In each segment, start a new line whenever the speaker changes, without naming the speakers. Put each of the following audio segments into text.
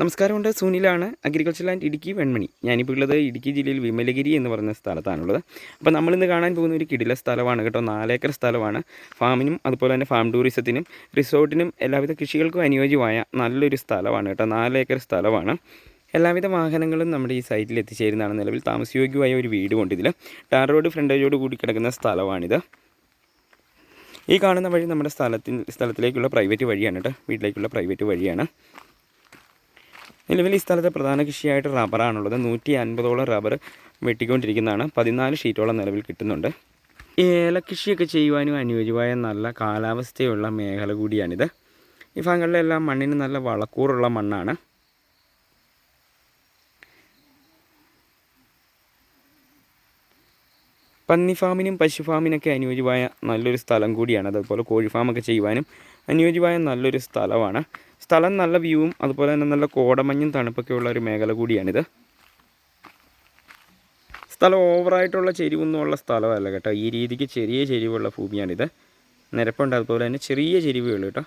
നമസ്കാരമുണ്ട്. സുനിലാണ് agriculture land Idukki Venmani. ഞാനിപ്പോൾ ഉള്ളത് ഇടുക്കി ജില്ലയിൽ വിമലഗിരി എന്ന് പറയുന്ന സ്ഥലത്താണുള്ളത്. അപ്പോൾ നമ്മളിന്ന് കാണാൻ പോകുന്ന ഒരു കിടില സ്ഥലമാണ് കേട്ടോ. നാലേക്കർ സ്ഥലമാണ്. ഫാമിനും അതുപോലെ തന്നെ ഫാം ടൂറിസത്തിനും റിസോർട്ടിനും എല്ലാവിധ കൃഷികൾക്കും അനുയോജ്യമായ നല്ലൊരു സ്ഥലമാണ് കേട്ടോ. നാലേക്കർ സ്ഥലമാണ്. എല്ലാവിധ വാഹനങ്ങളും നമ്മുടെ ഈ സൈറ്റിൽ എത്തിച്ചേരുന്നതാണ്. നിലവിൽ താമസയോഗ്യമായ ഒരു വീട് കൊണ്ട് ഇതിൽ ടാർ റോഡ് ഫ്രണ്ടേജോട് കൂടി കിടക്കുന്ന സ്ഥലമാണിത്. ഈ കാണുന്ന വഴി നമ്മുടെ സ്ഥലത്തിൽ സ്ഥലത്തിലേക്കുള്ള പ്രൈവറ്റ് വഴിയാണ് കേട്ടോ. വീട്ടിലേക്കുള്ള പ്രൈവറ്റ് വഴിയാണ്. നിലവിൽ ഈ സ്ഥലത്തെ പ്രധാന കൃഷിയായിട്ട് റബ്ബറാണുള്ളത്. നൂറ്റി അൻപതോളം റബ്ബർ വെട്ടിക്കൊണ്ടിരിക്കുന്നതാണ്. പതിനാല് ഷീറ്റോളം നിലവിൽ കിട്ടുന്നുണ്ട്. ഏലകൃഷിയൊക്കെ ചെയ്യുവാനും അനുയോജ്യമായ നല്ല കാലാവസ്ഥയുള്ള മേഖല കൂടിയാണിത്. ഈ ഭാഗങ്ങളിലെല്ലാം മണ്ണിന് നല്ല വളക്കൂറുള്ള മണ്ണാണ്. പന്നി ഫാമിനും പശു ഫാമിനൊക്കെ അനുയോജ്യമായ നല്ലൊരു സ്ഥലം കൂടിയാണ്. അതുപോലെ കോഴി ഫാമൊക്കെ ചെയ്യുവാനും അനുയോജ്യമായ നല്ലൊരു സ്ഥലമാണ്. സ്ഥലം നല്ല വ്യൂവും അതുപോലെ തന്നെ നല്ല കോടമഞ്ഞും തണുപ്പൊക്കെ ഉള്ള ഒരു മേഖല കൂടിയാണിത്. സ്ഥലം ഓവറായിട്ടുള്ള ചെരിവൊന്നും ഉള്ള സ്ഥലമല്ല കേട്ടോ. ഈ രീതിക്ക് ചെറിയ ചെരിവുള്ള ഭൂമിയാണിത്. നിരപ്പുണ്ട് അതുപോലെ തന്നെ ചെറിയ ചെരിവേ ഉള്ളൂ കേട്ടോ.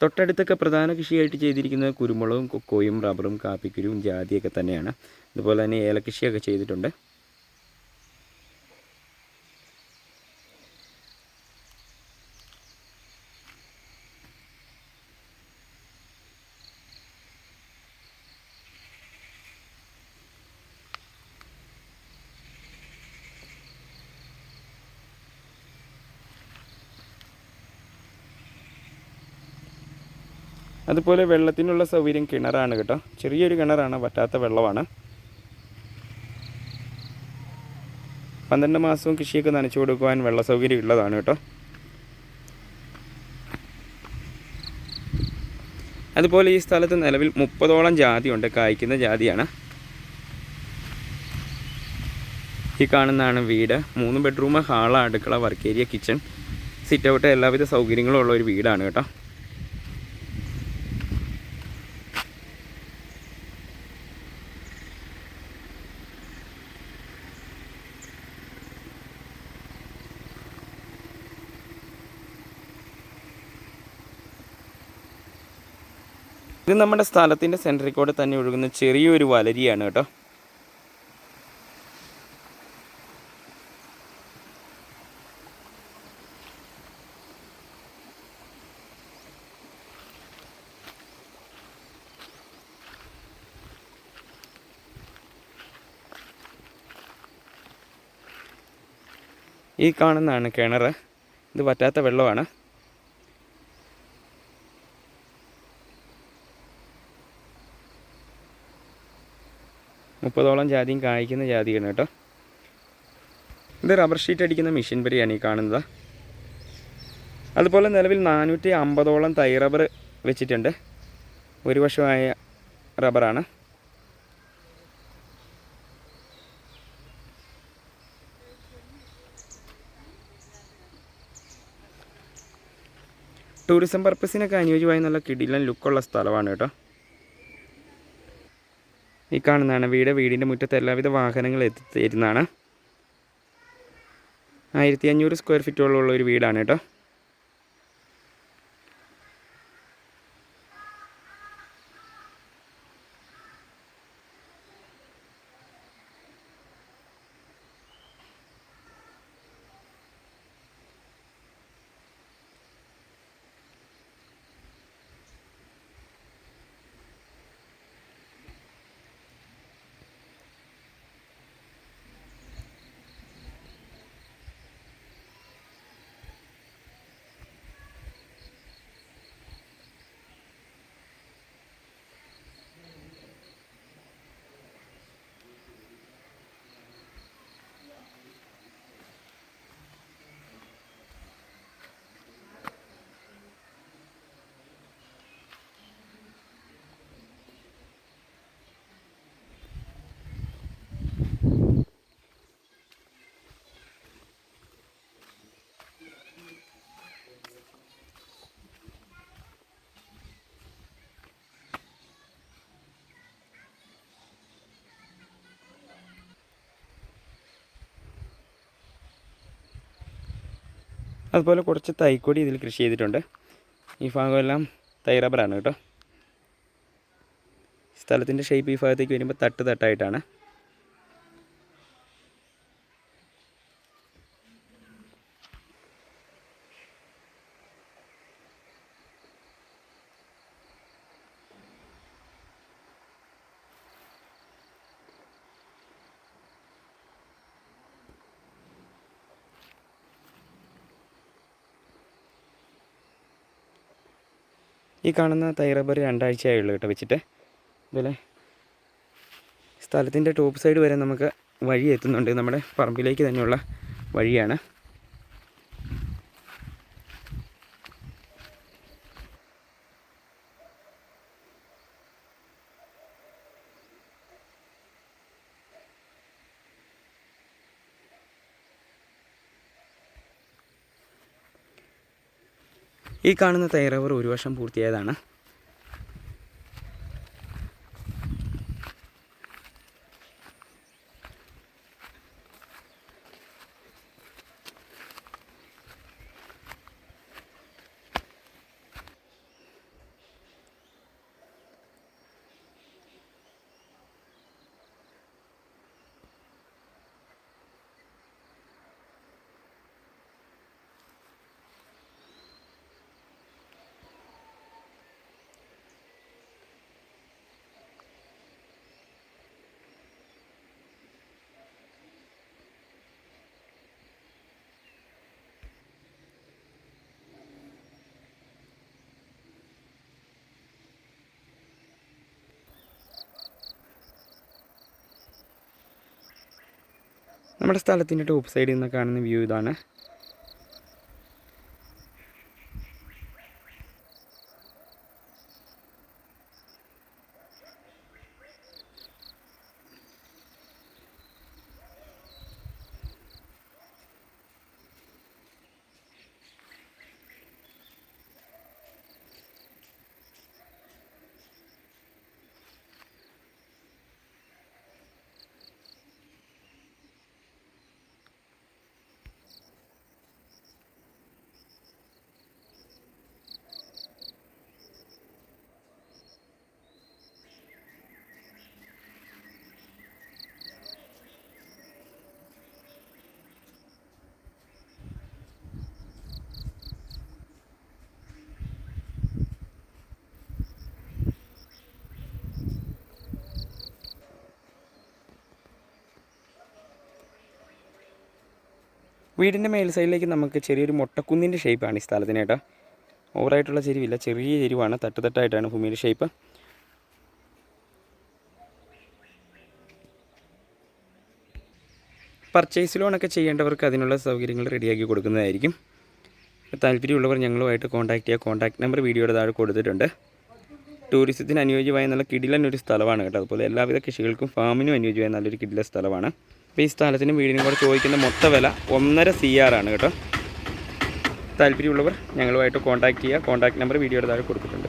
തൊട്ടടുത്തൊക്കെ പ്രധാന കൃഷിയായിട്ട് ചെയ്തിരിക്കുന്നത് കുരുമുളകും കൊക്കോയും റബ്ബറും കാപ്പിക്കുരുവും ജാതിയൊക്കെ തന്നെയാണ്. അതുപോലെ തന്നെ ഏലക്കൃഷിയൊക്കെ ചെയ്തിട്ടുണ്ട്. അതുപോലെ വെള്ളത്തിനുള്ള സൗകര്യം കിണറാണ് കേട്ടോ. ചെറിയൊരു കിണറാണ് വറ്റാത്ത വെള്ളമാണ്. പന്ത്രണ്ട് മാസവും കൃഷിയൊക്കെ നനച്ചു കൊടുക്കുവാൻ വെള്ള സൗകര്യം ഉള്ളതാണ് കേട്ടോ. അതുപോലെ ഈ സ്ഥലത്ത് നിലവിൽ മുപ്പതോളം ജാതിയുണ്ട് കായ്ക്കുന്ന ജാതിയാണ്. ഈ കാണുന്നതാണ് വീട്. മൂന്ന് ബെഡ്റൂം ഹാൾ അടുക്കള work area kitchen. Sit out എല്ലാവിധ സൗകര്യങ്ങളും ഉള്ള ഒരു വീടാണ് കേട്ടോ. ഇത് നമ്മുടെ സ്ഥലത്തിന്റെ സെന്ററിൽ കൂടെ തന്നെ ഒഴുകുന്ന ചെറിയൊരു വലരിയാണ് കേട്ടോ. ഈ കാണുന്നതാണ് കിണർ ഇത് പറ്റാത്ത വെള്ളമാണ്. മുപ്പതോളം ജാതിയും കായ്ക്കുന്ന ജാതിയാണ് കേട്ടോ. ഇത് റബ്ബർ ഷീറ്റ് അടിക്കുന്ന മെഷീൻ വരെയാണ് ഈ കാണുന്നത്. അതുപോലെ നിലവിൽ നാനൂറ്റി അമ്പതോളം തൈ റബ്ബർ വെച്ചിട്ടുണ്ട്. ഒരു വർഷമായ റബ്ബറാണ് ടൂറിസം പർപ്പസിനൊക്കെ അനുയോജ്യമായ നല്ല കിടിലൻ ലുക്കുള്ള സ്ഥലമാണ് കേട്ടോ. ഈ കാണുന്നതാണ്. വീട് വീടിന്റെ മുറ്റത്ത് എല്ലാവിധ വാഹനങ്ങൾ എത്തിത്തരുന്നതാണ് ആയിരത്തി അഞ്ഞൂറ് സ്ക്വയർ ഫീറ്റോളമുള്ള ഒരു വീടാണ് കേട്ടോ. അതുപോലെ കുറച്ച് തൈക്കൊടി ഇതിൽ കൃഷി ചെയ്തിട്ടുണ്ട്. ഈ ഭാഗമെല്ലാം തൈ റബ്ബറാണ് കേട്ടോ. സ്ഥലത്തിന്റെ ഷേപ്പ് ഈ ഭാഗത്തേക്ക് വരുമ്പോൾ തട്ട് തട്ടായിട്ടാണ്. ഈ കാണുന്ന തൈ റബ്ബർ രണ്ടാഴ്ചയായുള്ളൂ കേട്ടോ വെച്ചിട്ട്. അതുപോലെ സ്ഥലത്തിന്റെ ടോപ്പ് സൈഡ് വരെ നമുക്ക് വഴി എത്തുന്നുണ്ട്. നമ്മുടെ പറമ്പിലേക്ക് തന്നെയുള്ള വഴിയാണ്. ഈ കാണുന്ന തൈ റബ്ബർ ഒരു വർഷം പൂർത്തിയായതാണ്. നമ്മുടെ സ്ഥലത്തിന്റെ ടോപ്പ് സൈഡിൽ നിന്ന് കാണുന്ന വ്യൂ ഇതാണ്. വീടിന്റെ മേൽ സൈഡിലേക്ക് നമുക്ക് ചെറിയൊരു മുട്ടക്കുന്നിന്റെ ഷേപ്പാണ് ഈ സ്ഥലത്തിന് കേട്ടോ. ഓവറായിട്ടുള്ള ചെരിവില്ല ചെറിയ ചെരിവാണ്. തട്ടുതട്ടായിട്ടാണ് ഭൂമിയുടെ ഷേപ്പ് പർച്ചേസ് ലോണൊക്കെ ചെയ്യേണ്ടവർക്ക് അതിനുള്ള സൗകര്യങ്ങൾ റെഡിയാക്കി കൊടുക്കുന്നതായിരിക്കും. താല്പര്യമുള്ളവർ ഞങ്ങളുമായിട്ട് കോൺടാക്ട് ചെയ്യുക. കോൺടാക്ട് നമ്പർ വീഡിയോയുടെ താഴെ കൊടുത്തിട്ടുണ്ട്. ടൂറിസത്തിന് അനുയോജ്യമായ നല്ല കിടിലൻ ഒരു സ്ഥലമാണ് കേട്ടോ. അതുപോലെ എല്ലാവിധ കൃഷികൾക്കും ഫാമിനും അനുയോജ്യമായ നല്ലൊരു കിടില സ്ഥലമാണ്. അപ്പോൾ ഈ സ്ഥലത്തിനും വീടിനും കൂടെ ചോദിക്കുന്ന മൊത്ത വില ഒന്നര സി ആണ് കേട്ടോ. താല്പര്യമുള്ളവർ ഞങ്ങളുമായിട്ട് കോൺടാക്ട് ചെയ്യുക. കോൺടാക്ട് നമ്പർ വീഡിയോയുടെ താഴെ കൊടുത്തിട്ടുണ്ട്.